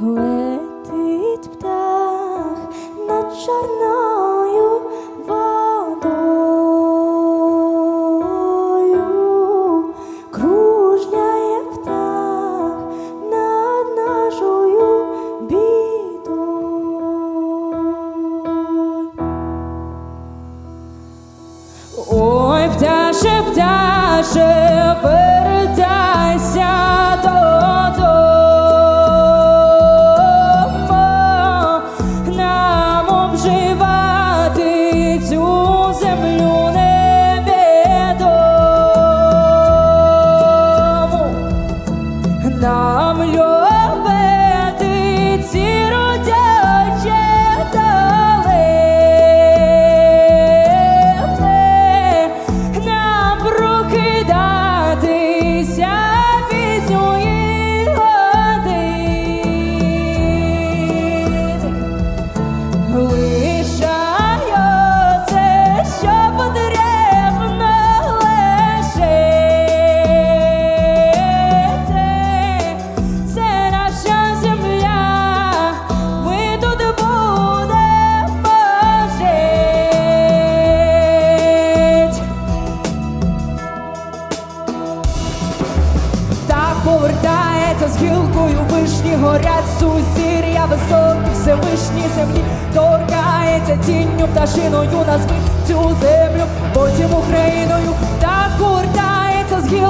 Летить птах над чорною водою, кружляє птах над нашою бідою. Ой, пташе, пташе, вертайся Лишається, що потрібно лишити. Це наша земля, ми тут будемо жити. Повертається з гілкою горять сузір'я високі, всевишні землі, торкається тінню пташиною, назви цю землю, потім Україною, та повертається з гілкою